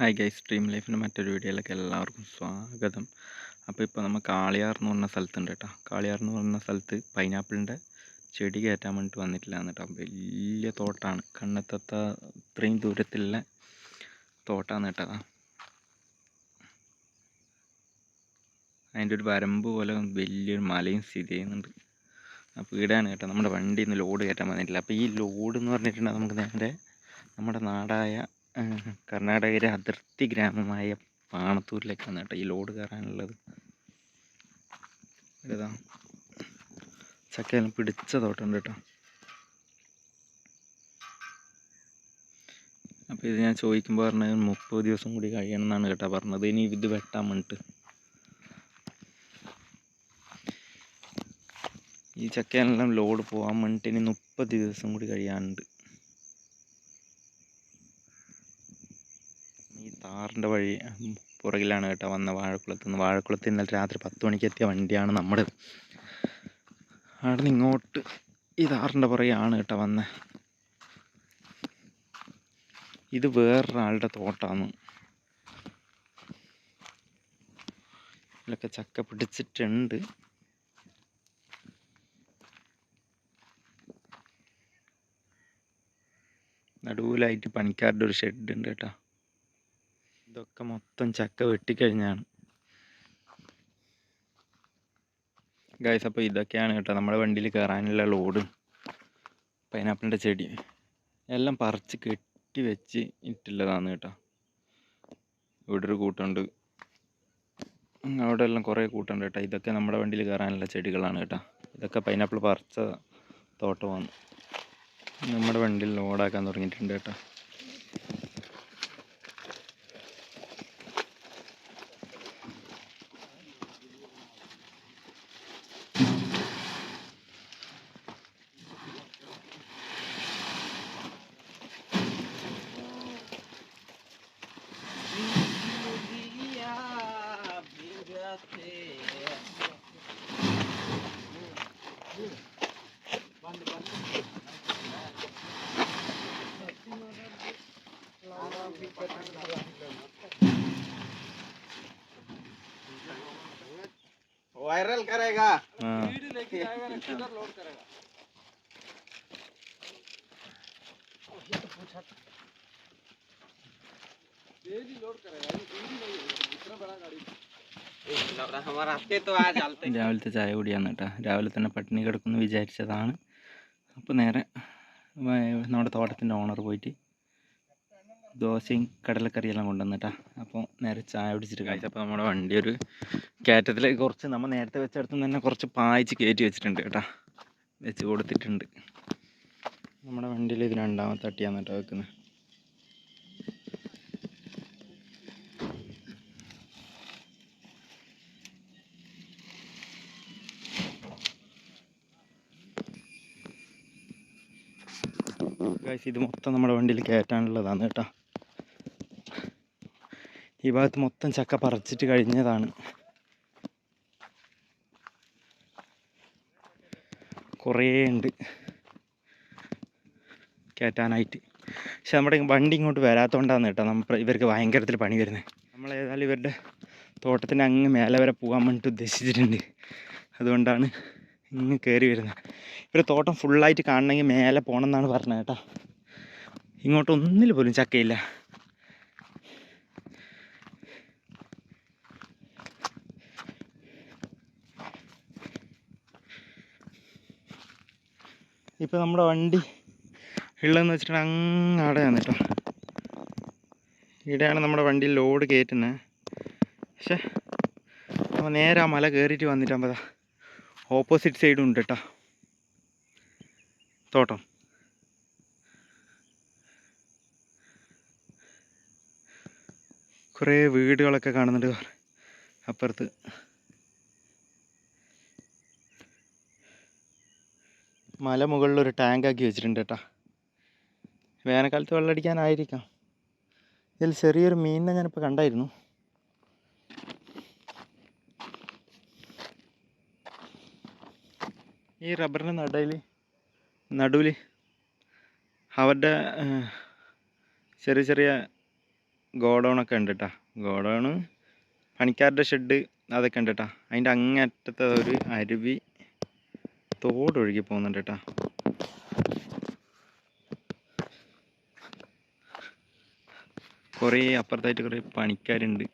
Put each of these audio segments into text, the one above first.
Hi guys stream ലൈഫിന്റെ മറ്റൊരു വീഡിയോയിലേക്ക് എല്ലാവർക്കും സ്വാഗതം. അപ്പോൾ ഇപ്പോൾ നമ്മൾ കാളിയാർ എന്ന് പറഞ്ഞ സ്ഥലത്തുണ്ട് കേട്ടോ. കാളിയാർ എന്ന് പറഞ്ഞ സ്ഥലത്ത് പൈനാപ്പിളിന്റെ ചെടി കയറ്റാൻ വേണ്ടിയിട്ട് വന്നിട്ടില്ല കേട്ടോ. വലിയ തോട്ടാണ്. കണ്ണെത്താത്ത ഇത്രയും ദൂരത്തിലുള്ള തോട്ടാണ് കേട്ടോ. അതിന്റെ ഒരു വരമ്പ് പോലെ വലിയൊരു മലയും സ്ഥിതി ചെയ്യുന്നുണ്ട്. അപ്പോൾ ഇടാണ് കേട്ടോ. നമ്മുടെ വണ്ടിയിൽ നിന്ന് ലോഡ് കയറ്റാൻ വന്നിട്ടില്ല. അപ്പോൾ ഈ ലോഡ് എന്ന് പറഞ്ഞിട്ടുണ്ടെങ്കിൽ നമുക്ക് നേരെ നമ്മുടെ നാടായ കർണാടകയിലെ അതിർത്തി ഗ്രാമമായ പാണത്തൂരിലേക്കാണ് കേട്ടോ ഈ ലോഡ് കയറാനുള്ളത്. ഇതാ. ചക്കയെല്ലാം പിടിച്ച തോട്ടുണ്ട് കേട്ടോ. അപ്പോൾ ഇത് ഞാൻ ചോദിക്കുമ്പോൾ പറഞ്ഞത് മുപ്പത് ദിവസം കൂടി കഴിയണം എന്നാണ് കേട്ടോ പറഞ്ഞത്. ഇനി ഇത് വെട്ടാൻ വേണ്ടിയിട്ട് ഈ ചക്കയെല്ലാം ലോഡ് പോകാൻ വേണ്ടിയിട്ട് ഇനി മുപ്പത് ദിവസം കൂടി കഴിയാനുണ്ട്. ഈ താറിന്റെ വഴി പുറകിലാണ് കേട്ടോ വന്ന വാഴക്കുളത്ത് നിന്ന്. വാഴക്കുളത്ത് ഇന്നലെ രാത്രി പത്ത് മണിക്ക് എത്തിയ വണ്ടിയാണ് നമ്മുടെ. അവിടെ നിന്ന് ഇങ്ങോട്ട് ഈ താറിന്റെ പുറകെയാണ് കേട്ടോ വന്നത് ഇത് വേറൊരാളുടെ തോട്ടാണ് ഇതിലൊക്കെ ചക്ക പിടിച്ചിട്ടുണ്ട്. നടുവിലായിട്ട് പണിക്കാരുടെ ഒരു ഷെഡ് ഉണ്ട് കേട്ടോ. ഇതൊക്കെ മൊത്തം ചക്ക വെട്ടിക്കഴിഞ്ഞാണ്. ഗൈസ് അപ്പോൾ ഇതൊക്കെയാണ് കേട്ടോ. നമ്മുടെ വണ്ടിയിൽ കയറാനുള്ള ലോഡ് പൈനാപ്പിളിന്റെ ചെടി. എല്ലാം പറിച്ച് കെട്ടി വെച്ച് ഇട്ടുള്ളതാണ് കേട്ടോ. ഇവിടെ ഒരു കൂട്ടുണ്ട്. അവിടെ എല്ലാം കുറേ കൂട്ടുണ്ട് കേട്ടോ. ഇതൊക്കെ നമ്മുടെ വണ്ടിയിൽ കയറാനുള്ള ചെടികളാണ് കേട്ടോ. ഇതൊക്കെ പൈനാപ്പിൾ പറിച്ച തോട്ടമാണ്. നമ്മുടെ വണ്ടിയിൽ ലോഡാക്കാൻ തുടങ്ങിയിട്ടുണ്ട് കേട്ടോ. वायरल करेगा ആ लेके जाएगा ना किधर लोड करेगा डेली लोड करेगा ये डेली नहीं होगा इतना बड़ा गाड़ी हमारा हफ्ते तो आज चलते രാവിലത്തെ ചായ കൂടിയാണ് കേട്ടോ രാവിലെ തന്നെ പട്ടിണി കിടക്കുമെന്ന് വിചാരിച്ചതാണ് അപ്പോൾ നേരെ വ- നമ്മുടെ തോട്ടത്തിൻ്റെ ഓണർ പോയിട്ട് ദോശയും കടലക്കറിയെല്ലാം കൊണ്ടുവന്നിട്ടാ. അപ്പോൾ നേരെ ചായ കുടിച്ചിട്ട് കഴിച്ചു അപ്പോൾ നമ്മുടെ വണ്ടി ഒരു കയറ്റത്തിലേക്ക് കുറച്ച് നമ്മൾ നേരത്തെ വെച്ചെടുത്ത് തന്നെ കുറച്ച് പായിച്ച് കയറ്റി വെച്ചിട്ടുണ്ട് കേട്ടാ. വെച്ച് കൊടുത്തിട്ടുണ്ട്. നമ്മുടെ വണ്ടിയിൽ ഇത് രണ്ടാമത്തെ അട്ടിയാണ് കേട്ടോ വെക്കുന്നത് ഗൈസ് ഇത് മൊത്തം നമ്മുടെ വണ്ടിയിൽ കയറ്റാനുള്ളതാണ് കേട്ടോ. ഈ ഭാഗത്ത് മൊത്തം ചക്ക പറിച്ചിട്ട് കഴിഞ്ഞതാണ്. കുറേ ഉണ്ട് കയറ്റാനായിട്ട് പക്ഷെ നമ്മുടെ വണ്ടി ഇങ്ങോട്ട് വരാത്തതുകൊണ്ടാണ് കേട്ടോ നമ്മൾ ഇവർക്ക് ഭയങ്കരത്തിൽ പണി വരുന്നത് നമ്മൾ ഏതായാലും ഇവരുടെ തോട്ടത്തിന്റെ അങ്ങ് മേലെ വരെ പോകാൻ വേണ്ടിയിട്ട് ഉദ്ദേശിച്ചിട്ടുണ്ട്. അതുകൊണ്ടാണ് ഇങ്ങ് കയറി വരുന്നത് ഇവരുടെ തോട്ടം ഫുള്ളായിട്ട് കാണണമെങ്കിൽ മേലെ പോകണം എന്നാണ് പറഞ്ഞത് കേട്ടോ. ഇങ്ങോട്ടൊന്നിൽ പോലും ചക്കയില്ല. ഇപ്പം നമ്മുടെ വണ്ടി ഉള്ളതെന്ന് വെച്ചിട്ടുണ്ടെങ്കിൽ അങ്ങ് കേട്ടോ ഇവിടെയാണ് നമ്മുടെ വണ്ടി ലോഡ് കയറ്റുന്നത്. പക്ഷേ നമ്മൾ നേരെ ആ മല കയറിയിട്ട് വന്നിട്ടാകുമ്പോൾ ഓപ്പോസിറ്റ് സൈഡും ഉണ്ട് കേട്ടോ തോട്ടം. കുറേ വീടുകളൊക്കെ കാണുന്നുണ്ട്. അപ്പുറത്ത് മല ടാങ്ക് ആക്കി വെച്ചിട്ടുണ്ട് കേട്ടോ വേനൽക്കാലത്ത് വെള്ളമടിക്കാനായിരിക്കാം ഇതിൽ ചെറിയൊരു മീനിനെ ഞാനിപ്പോൾ കണ്ടായിരുന്നു. ഈ റബ്ബറിന്റെ നടയിൽ നടുവിൽ അവരുടെ ചെറിയ ചെറിയ ഗോഡൗണൊക്കെ ഉണ്ട് കേട്ടോ ഗോഡൗണ് പണിക്കാരുടെ ഷെഡ് അതൊക്കെ ഉണ്ട് കേട്ടോ അതിന്റെ അങ്ങറ്റത്തെ ഒരു അരുവി തോടൊഴുകി പോകുന്നുണ്ട് കേട്ടോ കുറേ അപ്പുറത്തായിട്ട് കുറേ പണിക്കാരുണ്ട്.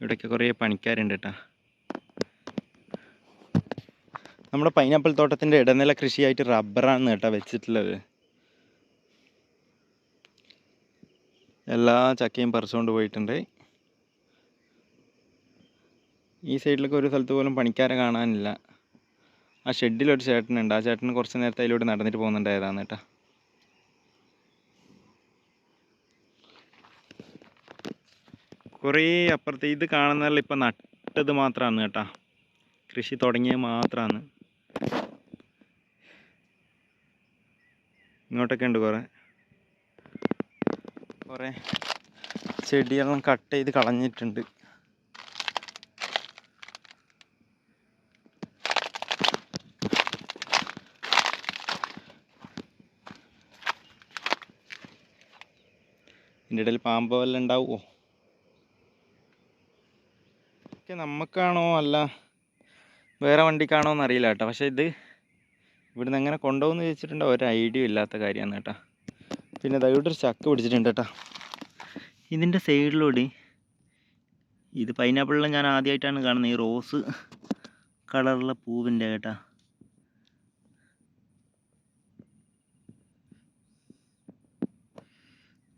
ഇവിടെയൊക്കെ കുറേ പണിക്കാരുണ്ട് കേട്ടോ നമ്മുടെ പൈനാപ്പിൾ തോട്ടത്തിന്റെ ഇടനില കൃഷിയായിട്ട് റബ്ബറാണ് കേട്ടോ വെച്ചിട്ടുള്ളത്. എല്ലാ ചക്കയും പറിച്ചുകൊണ്ട് പോയിട്ടുണ്ട്. ഈ സൈഡിലൊക്കെ ഒരു സ്ഥലത്ത് പോലും പണിക്കാരെ കാണാനില്ല. ആ ഷെഡിലൊരു ചേട്ടനുണ്ട്. ആ ചേട്ടൻ കുറച്ച് നേരത്തെ അതിലൂടെ നടന്നിട്ട് പോകുന്നുണ്ടായതാണ് കേട്ടോ. കുറേ അപ്പുറത്ത് ഇത് കാണുന്നതല്ല ഇപ്പം നട്ടത് മാത്രമാണ് കേട്ടോ. കൃഷി തുടങ്ങിയത് മാത്രമാണ് ഇങ്ങോട്ടൊക്കെ ഉണ്ട് കുറേ. കുറേ ചെടിയെല്ലാം കട്ട് ചെയ്ത് കളഞ്ഞിട്ടുണ്ട്. ഇതിന്റെ ഇടയിൽ പാമ്പ് വല്ല ഉണ്ടാവുമോ ഒക്കെ നമുക്കാണോ അല്ല വേറെ വണ്ടിക്കാണോ എന്ന് അറിയില്ല കേട്ടോ. പക്ഷേ ഇത് ഇവിടുന്ന് എങ്ങനെ കൊണ്ടുപോകുമെന്ന് ചോദിച്ചിട്ടുണ്ടോ. ഒരു ഐഡിയ ഇല്ലാത്ത കാര്യമാണ് കേട്ടോ. പിന്നെ ദയവിട്ടൊരു ചക്ക പിടിച്ചിട്ടുണ്ട് കേട്ടോ. ഇതിന്റെ സൈഡിലൂടെ ഇത് പൈനാപ്പിളിൽ ഞാൻ ആദ്യമായിട്ടാണ് കാണുന്നത്. ഈ റോസ് കളറുള്ള പൂവിന്റെ കേട്ടാ.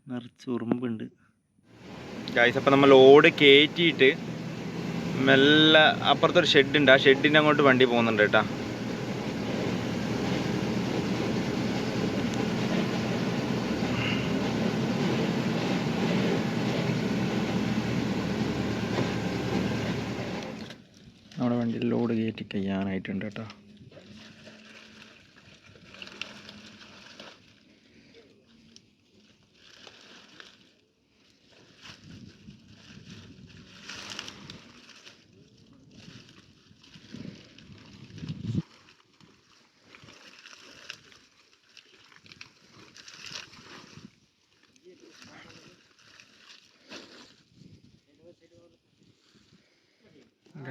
നിറച്ച് ഉറുമ്പുണ്ട്. ഗായ്സ് അപ്പം നമ്മൾ ലോഡ് കയറ്റിയിട്ട് മെല്ലെ അപ്പുറത്തൊരു ഷെഡുണ്ട്. ഉണ്ട് ആ ഷെഡിന്റെ അങ്ങോട്ട് വണ്ടി പോകുന്നുണ്ട് കേട്ടാ. നമ്മുടെ വണ്ടിയിൽ ലോഡ് കയറ്റി കഴിയാനായിട്ടുണ്ട് കേട്ടോ.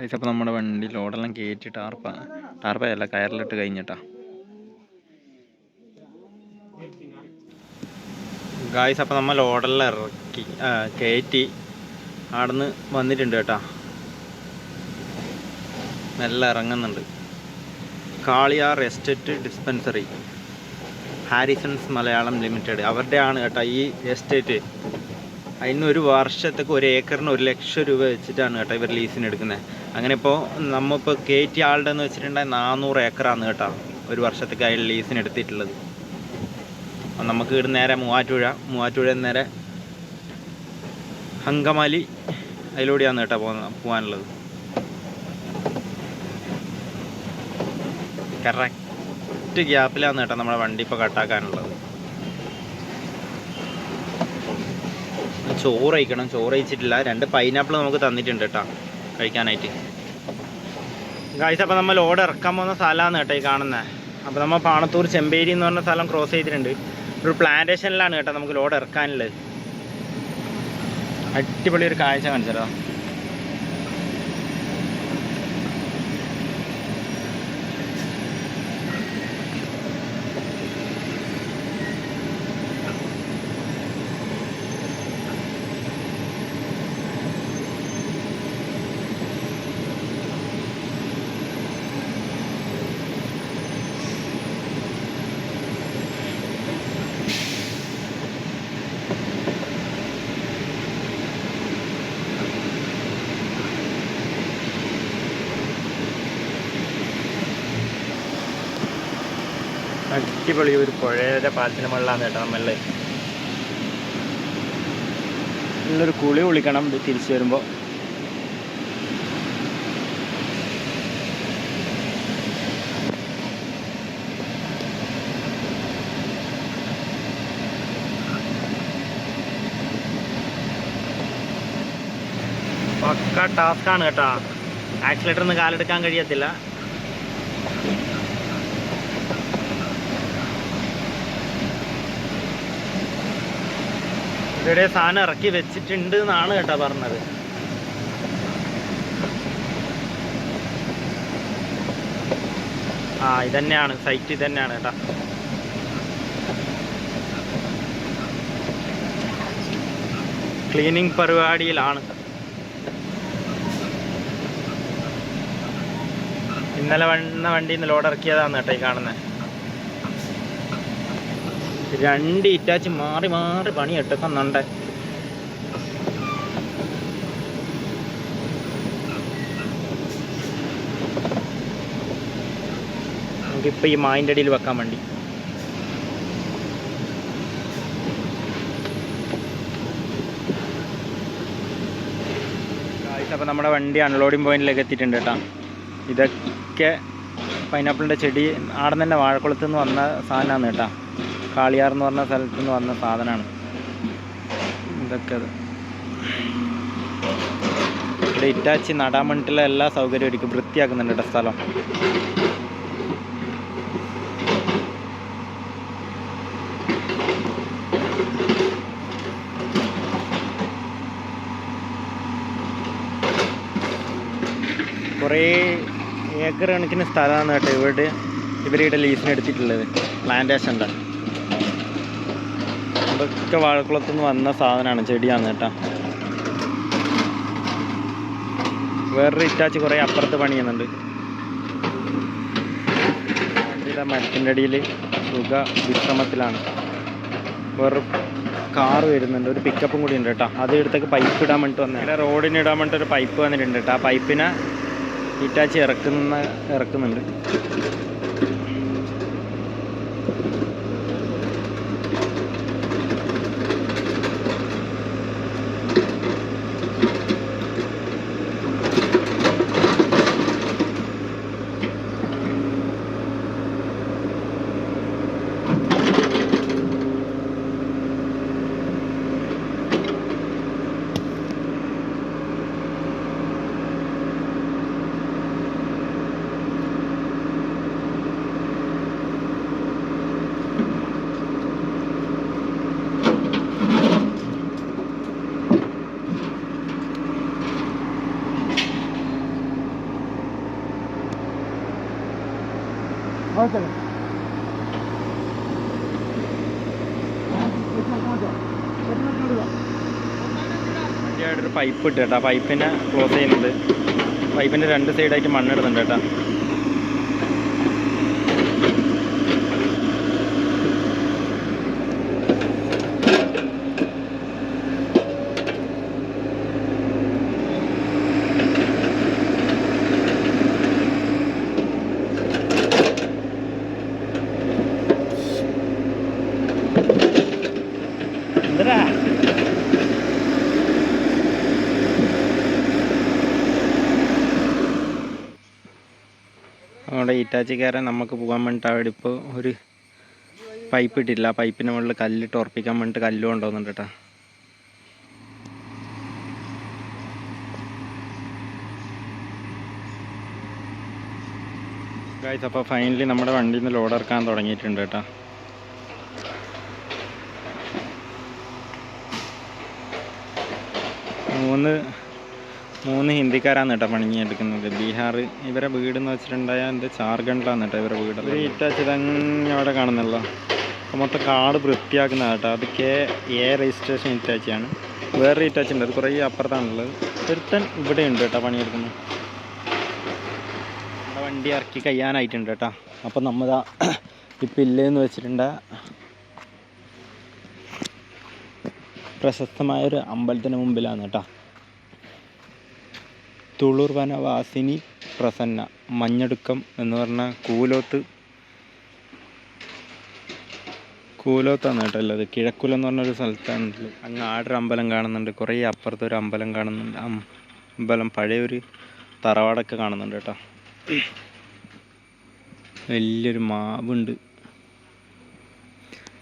അപ്പോൾ നമ്മുടെ വണ്ടി ലോഡെല്ലാം കയറ്റി ടാർപ്പ ടാർപ്പയല്ല കയറിലിട്ട് കഴിഞ്ഞിട്ടാ. ഗായ്സ് അപ്പോൾ നമ്മൾ ലോഡെല്ലാം ഇറക്കി കയറ്റി നിന്ന് വന്നിട്ടുണ്ട് കേട്ടാ. നല്ല ഇറങ്ങുന്നുണ്ട്. Kaliyar estate dispensary Harrisons Malayalam limited. അവരുടെയാണ് കേട്ടോ ഈ എസ്റ്റേറ്റ്. അതിന് ഒരു വർഷത്തേക്ക് ഒരു ഏക്കറിന് ഒരു ലക്ഷം രൂപ വെച്ചിട്ടാണ് കേട്ടോ ഇവർ ലീസിന് എടുക്കുന്നത്. അങ്ങനെ ഇപ്പോൾ നമ്മളിപ്പോൾ ടി ആളുടെ എന്ന് വെച്ചിട്ടുണ്ടെങ്കിൽ നാനൂറ് ഏക്കറാണ് കേട്ടോ ഒരു വർഷത്തേക്ക് അയാൾ ലീസിന് എടുത്തിട്ടുള്ളത്. നമുക്ക് ഇവിടെ നേരെ മൂവാറ്റുപുഴ മൂവാറ്റുപുഴ നേരെ അങ്കമാലി അതിലൂടെയാണ് കേട്ടോ പോകുന്ന പോകാനുള്ളത്. കറക്റ്റ് ഗ്യാപ്പിലാണ് കേട്ടോ നമ്മുടെ വണ്ടി ഇപ്പോൾ കട്ടാക്കാനുള്ളത് ചോറ് കഴിക്കണം ചോറ് കഴിച്ചിട്ടില്ല രണ്ട് പൈനാപ്പിൾ നമുക്ക് തന്നിട്ടുണ്ട് കേട്ടോ കഴിക്കാനായിട്ട്. ഗായ്സ് അപ്പോൾ നമ്മൾ ലോഡ് ഇറക്കാൻ പോകുന്ന സ്ഥലമാണ് കേട്ടോ ഈ കാണുന്നത് അപ്പോൾ നമ്മൾ പാണത്തൂർ ചെമ്പേരി എന്ന് പറഞ്ഞ സ്ഥലം ക്രോസ് ചെയ്തിട്ടുണ്ട്. ഒരു പ്ലാന്റേഷനിലാണ് കേട്ടോ നമുക്ക് ലോഡ് ഇറക്കാനുള്ളത്. അടിപൊളി ഒരു കാഴ്ച കാണിച്ചല്ലോ അടിപൊളി ഒരു പുഴയുടെ പാലത്തിന് മുകളിലാണ് കേട്ടോ നമ്മളെ നല്ലൊരു കുളി കുളിക്കണം ഇത് തിരിച്ചു വരുമ്പോൾ പക്ക ടാസ്ക്കാണ് കേട്ടോ. ആക്സിലേറ്റർ ഒന്ന് കാലെടുക്കാൻ കഴിയത്തില്ല. ഇവിടെ സാധനം ഇറക്കി വെച്ചിട്ടുണ്ട് എന്നാണ് കേട്ടോ പറഞ്ഞത്. ആ ഇതന്നെയാണ്. സൈറ്റ് ഇതന്നെയാണ് കേട്ടോ. ക്ലീനിങ് പരിപാടിയിലാണ്. ഇന്നലെ വന്ന വണ്ടിയിൽ നിന്ന് ലോഡ് ഇറക്കിയതാണ് കേട്ടോ ഈ കാണുന്നത്. രണ്ട് ഇറ്റാച്ച് മാറി മാറി പണിയിട്ട് എടുക്കുന്നുണ്ട് നമുക്കിപ്പോൾ ഈ മായിന്റെ അടിയിൽ വെക്കാൻ വേണ്ടി. അപ്പോൾ നമ്മുടെ വണ്ടി അൺലോഡിങ് പോയിന്റിലേക്ക് എത്തിയിട്ടുണ്ട് കേട്ടോ. ഇതൊക്കെ പൈനാപ്പിളിന്റെ ചെടി ആടെ തന്നെ വാഴക്കുളത്ത് നിന്ന് വന്ന സാധനമാണ് കേട്ടോ. കാളിയാർ എന്ന് പറഞ്ഞ സ്ഥലത്ത് നിന്ന് വന്ന സാധനമാണ്. ഇതൊക്കെ അത്. ഇവിടെ ഇറ്റാച്ചി നടാൻ വേണ്ടിയിട്ടുള്ള എല്ലാ സൗകര്യവും ഒരുക്കും വൃത്തിയാക്കുന്നുണ്ട് കേട്ടോ സ്ഥലം. കുറേ ഏക്കർ കണക്കിന് സ്ഥലമാണ് കേട്ടോ ഇവിടെ ഇവരുടെ ലീസിന് എടുത്തിട്ടുള്ളത്. പ്ലാന്റേഷന്റെ അതൊക്കെ വാഴക്കുളത്തു നിന്ന് വന്ന സാധനമാണ് ചെടിയാണ് കേട്ടോ. വേറൊരു ഇറ്റാച്ച് കുറേ അപ്പുറത്ത് പണി ചെയ്യുന്നുണ്ട് മരത്തിന്റെ അടിയിൽ സുഖ വിശ്രമത്തിലാണ്. വേറൊരു കാർ വരുന്നുണ്ട് ഒരു പിക്കപ്പും കൂടി ഉണ്ട് കേട്ടോ. അത് എടുത്തേക്ക് പൈപ്പ് ഇടാൻ വേണ്ടിട്ട് വന്നത് ഇവിടെ റോഡിന് ഇടാൻ വേണ്ടിട്ട് ഒരു പൈപ്പ് വന്നിട്ടുണ്ട് കേട്ടോ. ആ പൈപ്പിനെ ഇറ്റാച്ച് ഇറക്കുന്ന ഇറക്കുന്നുണ്ട് വണ്ടിയായിട്ട് ഒരു പൈപ്പ് ഇട്ട് കേട്ടോ. പൈപ്പിനെ ക്ലോസ് ചെയ്യുന്നത്. പൈപ്പിന്റെ രണ്ട് സൈഡായിട്ട് മണ്ണിടുന്നുണ്ട് കേട്ടോ. നമ്മുടെ ഈറ്റാച്ചിക്കാരൻ നമുക്ക് പോകാൻ വേണ്ടിയിട്ട് അവിടെ ഇപ്പോൾ ഒരു പൈപ്പ് ഇട്ടില്ല ആ പൈപ്പിന് മുകളിൽ കല്ലിട്ട് ഉറപ്പിക്കാൻ വേണ്ടിയിട്ട് കല്ലും ഉണ്ടോന്നുണ്ട് കേട്ടോ. ഗായ്സ് അപ്പോൾ ഫൈനലി നമ്മുടെ വണ്ടിയിൽ നിന്ന് ലോഡ് ഇറക്കാൻ തുടങ്ങിയിട്ടുണ്ട് കേട്ടോ. മൂന്ന് മൂന്ന് ഹിന്ദിക്കാരാണ് കേട്ടോ പണിഞ്ഞെടുക്കുന്നത്. ബീഹാർ ഇവരെ വീട് എന്ന് വെച്ചിട്ടുണ്ടായാൽ എന്റെ ജാർഖണ്ഡിലാണ് കേട്ടോ ഇവരെ വീട്. ഒരു ഇറ്റാച്ച് അവിടെ കാണുന്നല്ലോ അപ്പോൾ മൊത്തം കാട് വൃത്തിയാക്കുന്ന കേട്ടോ. അത് കെ എ രജിസ്ട്രേഷൻ ഇറ്റാച്ചിയാണ് വേറെ ഇറ്റാച്ച് ഉണ്ട് അത് കുറേ അപ്പുറത്താണുള്ളത്. ഒരുത്തൻ ഇവിടെ ഉണ്ട് കേട്ടോ പണിയെടുക്കുന്നത്. നമ്മുടെ വണ്ടി ഇറക്കി കഴിയാനായിട്ടുണ്ട് കേട്ടോ. അപ്പോൾ നമ്മുടെ ഇപ്പം ഇല്ലെന്ന് വെച്ചിട്ടുണ്ട് പ്രശസ്തമായൊരു അമ്പലത്തിന് മുമ്പിലാണ് കേട്ടോ. തുളൂർ വനവാസിനി പ്രസന്ന മഞ്ഞടുക്കം എന്ന് പറഞ്ഞ കൂലോത്ത്. കൂലോത്താണ് കേട്ടോ ഉള്ളത് കിഴക്കുലം എന്ന് പറഞ്ഞൊരു സ്ഥലത്താണ് ഉള്ളത് അങ്ങ് ആടൊരു അമ്പലം കാണുന്നുണ്ട് കുറേ അപ്പുറത്ത് ഒരു അമ്പലം കാണുന്നുണ്ട്. അമ്പലം പഴയൊരു തറവാടൊക്കെ കാണുന്നുണ്ട് കേട്ടോ. വലിയൊരു മാവുണ്ട്.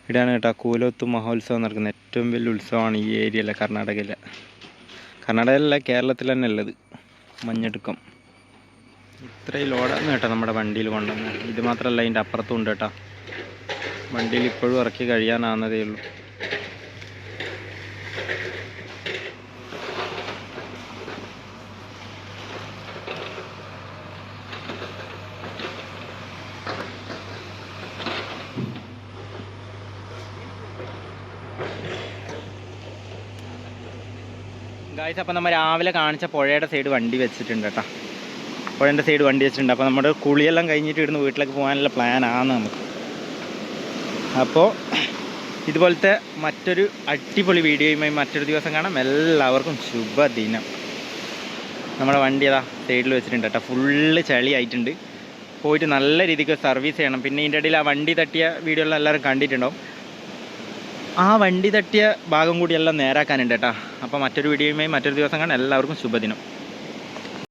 ഇവിടെയാണ് കേട്ടോ കൂലോത്ത് മഹോത്സവം നടക്കുന്നത്. ഏറ്റവും വലിയ ഉത്സവമാണ് ഈ ഏരിയയിലെ കർണാടകയിലെ. കർണാടകയിലല്ല കേരളത്തിൽ തന്നെ ഉള്ളത്. മഞ്ഞടുക്കം. ഇത്രയും ലോഡാണ് കേട്ടോ നമ്മുടെ വണ്ടിയിൽ കൊണ്ടുവന്ന്. ഇത് മാത്രമല്ല അതിന്റെ അപ്പുറത്തും ഉണ്ട് കേട്ടോ. വണ്ടിയിൽ ഇപ്പോഴും ഇറക്കി കഴിയാനാവുന്നതേ ഉള്ളൂ. ഗായ്സ് അപ്പം നമ്മൾ രാവിലെ കാണിച്ച പുഴയുടെ സൈഡ് വണ്ടി വെച്ചിട്ടുണ്ട് കേട്ടോ പുഴേന്റെ സൈഡ് വണ്ടി വെച്ചിട്ടുണ്ട്. അപ്പോൾ നമ്മുടെ കുളിയെല്ലാം കഴിഞ്ഞിട്ട് ഇവിടുന്ന് വീട്ടിലേക്ക് പോകാനുള്ള പ്ലാനാണ് നമുക്ക്. അപ്പോൾ ഇതുപോലത്തെ മറ്റൊരു അടിപൊളി വീഡിയോയുമായി മറ്റൊരു ദിവസം കാണാം. എല്ലാവർക്കും ശുഭദിനം. നമ്മുടെ വണ്ടി അതാ സൈഡിൽ വെച്ചിട്ടുണ്ട് കേട്ടോ ഫുള്ള് ചളി ആയിട്ടുണ്ട് പോയിട്ട് നല്ല രീതിക്ക് സർവീസ് ചെയ്യണം. പിന്നെ ഇതിന്റെ ഇടയിൽ ആ വണ്ടി തട്ടിയ വീഡിയോയിൽ എല്ലാവരും കണ്ടിട്ടുണ്ടാവും. ആ വണ്ടി തട്ടിയ ഭാഗം കൂടി എല്ലാം നേരാക്കാനുണ്ട് കേട്ടോ. അപ്പോൾ മറ്റൊരു വീഡിയോയുമായി മറ്റൊരു ദിവസം കാണാം. എല്ലാവർക്കും ശുഭദിനം.